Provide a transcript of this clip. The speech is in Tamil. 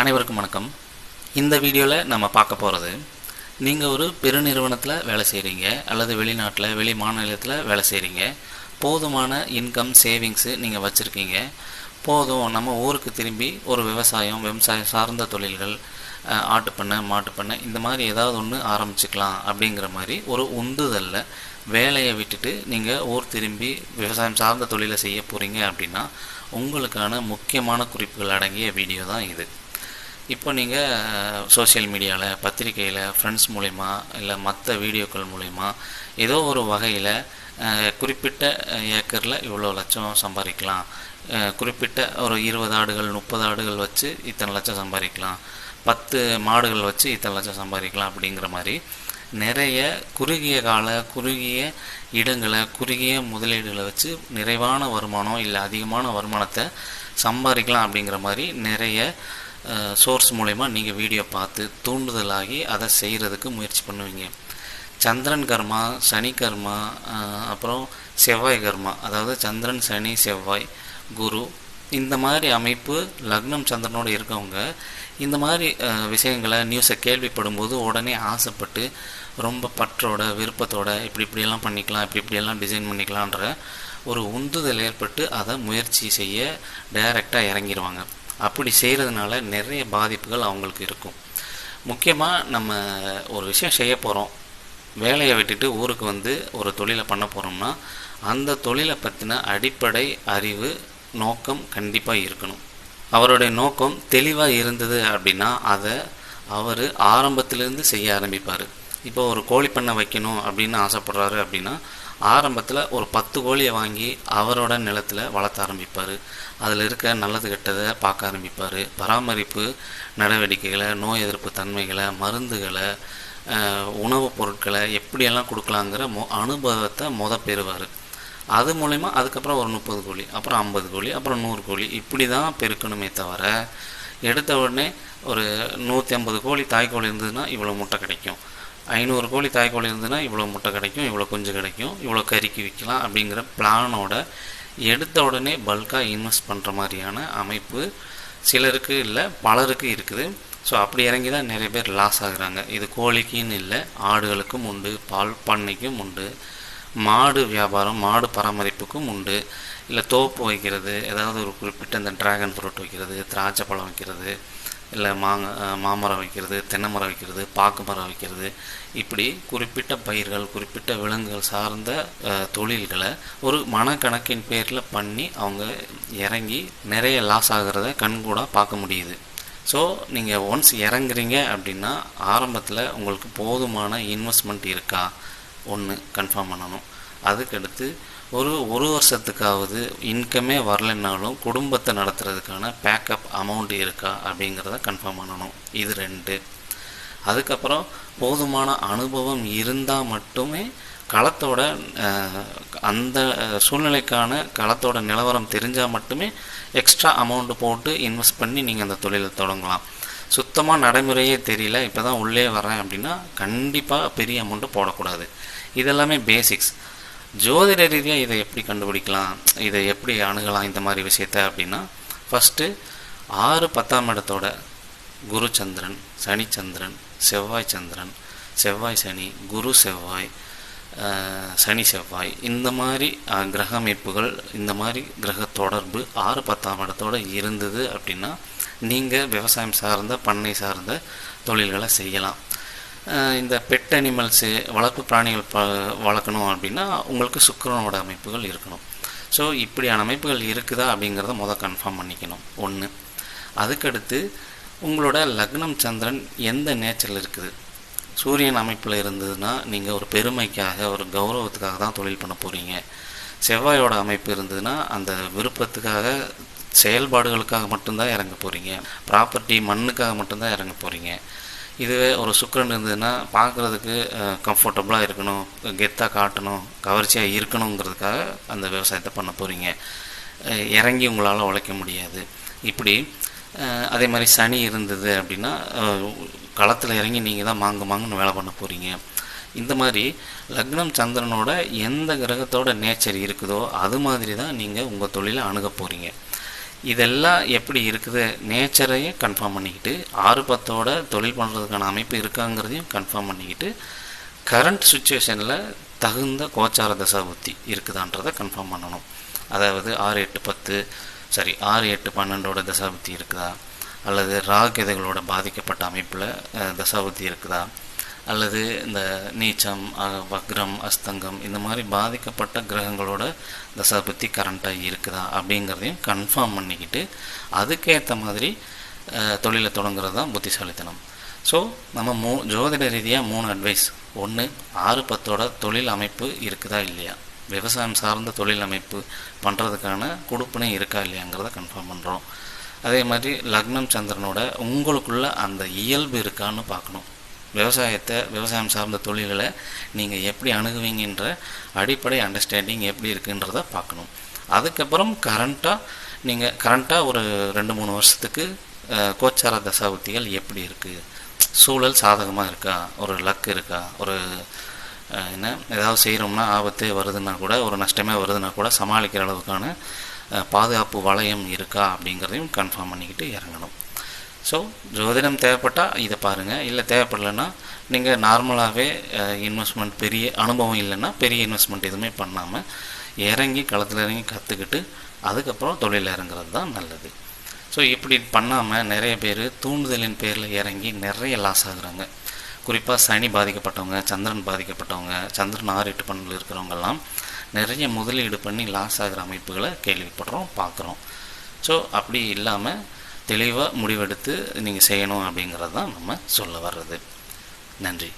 அனைவருக்கும் வணக்கம். இந்த வீடியோவில் நம்ம பார்க்க போகிறது நீங்கள் ஒரு பெருநிறுவனத்தில் வேலை செய்கிறீங்க அல்லது வெளிநாட்டில் வெளி மாநிலத்தில் வேலை செய்கிறீங்க போதுமான இன்கம் சேவிங்ஸு நீங்கள் வச்சுருக்கீங்க போதும் நம்ம ஊருக்கு திரும்பி ஒரு விவசாயம் விவசாயம் சார்ந்த தொழில்கள் ஆட்டுப்பண்ணை மாட்டுப்பண்ணை இந்த மாதிரி ஏதாவது ஒன்று ஆரம்பிச்சுக்கலாம் அப்படிங்கிற மாதிரி ஒரு உந்துதலில் வேலையை விட்டுட்டு நீங்கள் ஊர் திரும்பி விவசாயம் சார்ந்த தொழிலை செய்ய போகிறீங்க அப்படின்னா உங்களுக்கான முக்கியமான குறிப்புகள் அடங்கிய வீடியோ தான் இது. இப்போ நீங்கள் சோஷியல் மீடியாவில் பத்திரிக்கையில் ஃப்ரெண்ட்ஸ் மூலிமா இல்லை மற்ற வீடியோக்கள் மூலிமா ஏதோ ஒரு வகையில் குறிப்பிட்ட ஏக்கரில் இவ்வளோ லட்சம் சம்பாதிக்கலாம். குறிப்பிட்ட ஒரு இருபது ஆடுகள் முப்பது ஆடுகள் வச்சு இத்தனை லட்சம் சம்பாதிக்கலாம். பத்து மாடுகள் வச்சு இத்தனை லட்சம் சம்பாதிக்கலாம் அப்படிங்கிற மாதிரி நிறைய குறுகிய கால குறுகிய இடங்களை குறுகிய முதலீடுகளை வச்சு நிறைவான வருமானம் இல்லை அதிகமான வருமானத்தை சம்பாதிக்கலாம் அப்படிங்கிற மாதிரி நிறைய சோர்ஸ் மூலயமா நீங்கள் வீடியோ பார்த்து தூண்டுதலாகி அதை செய்கிறதுக்கு முயற்சி பண்ணுவீங்க. சந்திரன் கர்மா சனி கர்மா அப்புறம் செவ்வாய் கர்மா. அதாவது சந்திரன் சனி செவ்வாய் குரு இந்த மாதிரி அமைப்பு லக்னம் சந்திரனோடு இருக்கவங்க இந்த மாதிரி விஷயங்களை நியூஸை கேள்விப்படும்போது உடனே ஆசைப்பட்டு ரொம்ப பற்றோட விருப்பத்தோட இப்படி இப்படியெல்லாம் பண்ணிக்கலாம் இப்படி இப்படியெல்லாம் டிசைன் பண்ணிக்கலான்ற ஒரு உந்துதல் ஏற்பட்டு அதை முயற்சி செய்ய டைரெக்டாக இறங்கிடுவாங்க அப்படி செய்கிறதுனால நிறைய பாதிப்புகள் அவங்களுக்கு இருக்கும். முக்கியமாக நம்ம ஒரு விஷயம் செய்ய போகிறோம் வேலையை விட்டுட்டு ஊருக்கு வந்து ஒரு தொழிலை பண்ண போகிறோம்னா அந்த தொழிலை பற்றின அடிப்படை அறிவு நோக்கம் கண்டிப்பாக இருக்கணும். அவருடைய நோக்கம் தெளிவாக இருந்தது அப்படின்னா அதை அவர் ஆரம்பத்திலேருந்து செய்ய ஆரம்பிப்பார். இப்போ ஒரு கோழி பண்ணை வைக்கணும் அப்படின்னு ஆசைப்படுறாரு அப்படின்னா ஆரம்பத்தில் ஒரு பத்து கோழியை வாங்கி அவரோட நிலத்தில் வளர்த்த ஆரம்பிப்பார். அதில் இருக்க நல்லது கெட்டதை பார்க்க ஆரம்பிப்பார். பராமரிப்பு நடவடிக்கைகளை நோய் எதிர்ப்பு தன்மைகளை மருந்துகளை உணவுப் பொருட்களை எப்படியெல்லாம் கொடுக்கலாங்கிற மொ அனுபவத்தை முத பெறுவார். அது மூலயமா அதுக்கப்புறம் ஒரு முப்பது கோழி அப்புறம் ஐம்பது கோழி அப்புறம் நூறு கோழி இப்படி தான் பெருக்கணுமே தவிர எடுத்த உடனே ஒரு நூற்றி ஐம்பது கோழி தாய்க்கோழி இருந்ததுன்னா இவ்வளோ முட்டை கிடைக்கும். ஐநூறு கோழி தாய்க்கோழி இருந்ததுன்னா இவ்வளோ முட்டை கிடைக்கும் இவ்வளோ குஞ்சு கிடைக்கும் இவ்வளோ கறிக்கு விற்கலாம் அப்படிங்கிற பிளானோட எடுத்த உடனே பல்காக இன்வெஸ்ட் பண்ணுற மாதிரியான அமைப்பு சிலருக்கு இல்லை பலருக்கு இருக்குது. ஸோ அப்படி இறங்கி தான் நிறைய பேர் லாஸ் ஆகுறாங்க. இது கோழிக்குன்னு இல்லை ஆடுகளுக்கும் உண்டு பால் பண்ணைக்கும் உண்டு மாடு வியாபாரம் மாடு பராமரிப்புக்கும் உண்டு. இல்லை தோப்பு வைக்கிறது ஏதாவது ஒரு குறிப்பிட்ட இந்த ட்ராகன் ஃப்ரூட் வைக்கிறது திராட்சை பழம் வைக்கிறது இல்லை மாங்க மாமரம் வைக்கிறது தென்னை மரம் வைக்கிறது பாக்கு மரம் வைக்கிறது இப்படி குறிப்பிட்ட பயிர்கள் குறிப்பிட்ட விலங்குகள் சார்ந்த தொழில்களை ஒரு மனக்கணக்கின் பேரில் பண்ணி அவங்க இறங்கி நிறைய லாஸ் ஆகிறத கண்கூட பார்க்க முடியுது. ஸோ நீங்கள் ஒன்ஸ் இறங்குறீங்க அப்படின்னா ஆரம்பத்தில் உங்களுக்கு போதுமான இன்வெஸ்ட்மெண்ட் இருக்கா? ஒன்று கன்ஃபார்ம் பண்ணணும். அதுக்கடுத்து ஒரு ஒரு வருஷத்துக்காவது இன்கமே வரலைன்னாலும் குடும்பத்தை நடத்துறதுக்கான பேக்கப் அமௌண்ட் இருக்கா அப்படிங்கிறத கன்ஃபார்ம் பண்ணணும். இது ரெண்டு. அதுக்கப்புறம் போதுமான அனுபவம் இருந்தால் மட்டுமே களத்தோட அஹ், அந்த சூழ்நிலைக்கான களத்தோட நிலவரம் தெரிஞ்சால் மட்டுமே எக்ஸ்ட்ரா அமௌண்ட் போட்டு இன்வெஸ்ட் பண்ணி நீங்கள் அந்த தொழிலை தொடங்கலாம். சுத்தமாக நடைமுறையே தெரியல. இப்போ தான் உள்ளே வரேன் அப்படின்னா கண்டிப்பாக பெரிய அமௌண்ட்டு போடக்கூடாது. இதெல்லாமே பேசிக்ஸ் ஜோதிட ரீதியாக இதை எப்படி கண்டுபிடிக்கலாம்? இதை எப்படி அணுகலாம்? இந்த மாதிரி விஷயத்த அப்படின்னா ஃபஸ்ட்டு ஆறு பத்தாம் இடத்தோட குரு சந்திரன் சனிச்சந்திரன் செவ்வாய் சந்திரன் செவ்வாய் சனி குரு செவ்வாய் சனி செவ்வாய் இந்த மாதிரி கிரக அமைப்புகள் இந்த மாதிரி கிரக தொடர்பு ஆறு பத்தாம் இடத்தோட இருந்தது அப்படின்னா நீங்கள் விவசாயம் சார்ந்த பண்ணை சார்ந்த தொழில்களை செய்யலாம். இந்த பெட் அனிமல்ஸு வளர்ப்பு பிராணிகள் ப வளர்க்கணும் அப்படின்னா உங்களுக்கு சுக்கரனோட அமைப்புகள் இருக்கணும். ஸோ இப்படியான அமைப்புகள் இருக்குதா அப்படிங்கிறத முத கன்ஃபார்ம் பண்ணிக்கணும். ஒன்று அதுக்கடுத்து உங்களோட லக்னம் சந்திரன் எந்த நேச்சரில் இருக்குது? சூரியன் அமைப்பில் இருந்ததுன்னா நீங்கள் ஒரு பெருமைக்காக ஒரு கௌரவத்துக்காக தான் தொழில் பண்ண போகிறீங்க செவ்வாயோட அமைப்பு இருந்ததுன்னா அந்த விருப்பத்துக்காக செயல்பாடுகளுக்காக மட்டும்தான் இறங்க போகிறீங்க ப்ராப்பர்ட்டி மண்ணுக்காக மட்டும்தான் இறங்க போகிறீங்க இதுவே ஒரு சுக்கரன் இருந்ததுன்னா பார்க்குறதுக்கு கம்ஃபர்டபுளாக இருக்கணும் கெத்தாக காட்டணும் கவர்ச்சியாக இருக்கணுங்கிறதுக்காக அந்த விவசாயத்தை பண்ண போகிறீங்க இறங்கி உங்களால் உழைக்க முடியாது. இப்படி அதே மாதிரி சனி இருந்தது அப்படின்னா களத்தில் இறங்கி நீங்கள் தான் மாங்கு மாங்குன்னு வேலை பண்ண போகிறீங்க இந்த மாதிரி லக்னம் சந்திரனோட எந்த கிரகத்தோட நேச்சர் இருக்குதோ அது மாதிரி தான் நீங்கள் உங்கள் தொழிலை அணுக போகிறீங்க இதெல்லாம் எப்படி இருக்குது? நேச்சரையும் கன்ஃபார்ம் பண்ணிக்கிட்டு ஆறு பத்தோட தொழில் பண்ணுறதுக்கான அமைப்பு இருக்காங்கிறதையும் கன்ஃபார்ம் பண்ணிக்கிட்டு கரண்ட் சுச்சுவேஷனில் தகுந்த கோச்சார தசாபுத்தி இருக்குதான்றதை கன்ஃபார்ம் பண்ணணும். அதாவது ஆறு எட்டு பத்து சாரி ஆறு எட்டு பன்னெண்டோட தசாபுத்தி இருக்குதா? அல்லது ராகெதைகளோட பாதிக்கப்பட்ட அமைப்பில் தசாபுத்தி இருக்குதா? அல்லது இந்த நீச்சம் வக்ரம் அஸ்தங்கம் இந்த மாதிரி பாதிக்கப்பட்ட கிரகங்களோட தசாபுத்தி கரண்ட்டாக இருக்குதா அப்படிங்கிறதையும் கன்ஃபார்ம் பண்ணிக்கிட்டு அதுக்கேற்ற மாதிரி தொழிலை தொடங்குறது தான் புத்திசாலித்தனம். ஸோ நம்ம மூ ஜோதிட ரீதியாக மூணு அட்வைஸ் ஒன்று ஆறு பத்தோட தொழில் அமைப்பு இருக்குதா இல்லையா? விவசாயம் சார்ந்த தொழில் அமைப்பு பண்ணுறதுக்கான கொடுப்பினை இருக்கா இல்லையாங்கிறத கன்ஃபார்ம் பண்ணுறோம் அதே மாதிரி லக்னம் சந்திரனோட உங்களுக்குள்ள அந்த இயல்பு இருக்கான்னு பார்க்கணும். விவசாயத்தை விவசாயம் சார்ந்த தொழில்களை நீங்கள் எப்படி அணுகுவீங்கன்ற அடிப்படை அண்டர்ஸ்டாண்டிங் எப்படி இருக்குன்றத பார்க்கணும். அதுக்கப்புறம் கரண்ட்டாக நீங்கள் கரண்ட்டாக ஒரு ரெண்டு மூணு வருஷத்துக்கு கோச்சார தசாபுத்திகள் எப்படி இருக்குது சூழல் சாதகமாக இருக்கா? ஒரு லக் இருக்கா? ஒரு என்ன ஏதாவது செய்கிறோம்னா ஆபத்து வருதுன்னா கூட ஒரு நஷ்டமே வருதுன்னா கூட சமாளிக்கிற அளவுக்கான பாதுகாப்பு வளையம் இருக்கா அப்படிங்கிறதையும் கன்ஃபார்ம் பண்ணிக்கிட்டு இறங்கணும். ஸோ ஜோதிடம் தேவைப்பட்டால் இதை பாருங்கள் இல்லை தேவைப்படலைன்னா நீங்கள் நார்மலாகவே இன்வெஸ்ட்மெண்ட் பெரிய அனுபவம் இல்லைன்னா பெரிய இன்வெஸ்ட்மெண்ட் எதுவுமே பண்ணாமல் இறங்கி களத்தில் இறங்கி கற்றுக்கிட்டு அதுக்கப்புறம் தொழில் இறங்குறது தான் நல்லது. ஸோ இப்படி பண்ணாமல் நிறைய பேர் தூண்டுதலின் பேரில் இறங்கி நிறைய லாஸ் ஆகுறாங்க. குறிப்பாக சனி பாதிக்கப்பட்டவங்க சந்திரன் பாதிக்கப்பட்டவங்க சந்திரன் ஆறு எட்டு இருக்கிறவங்கெல்லாம் நிறைய முதலீடு பண்ணி லாஸ் ஆகிற அமைப்புகளை கேள்விப்படுறோம் பார்க்குறோம். ஸோ அப்படி இல்லாமல் தெளிவாக முடிவெடுத்து நீங்கள் செய்யணும் அப்படிங்கிறது தான் நம்ம சொல்ல வர்றது. நன்றி.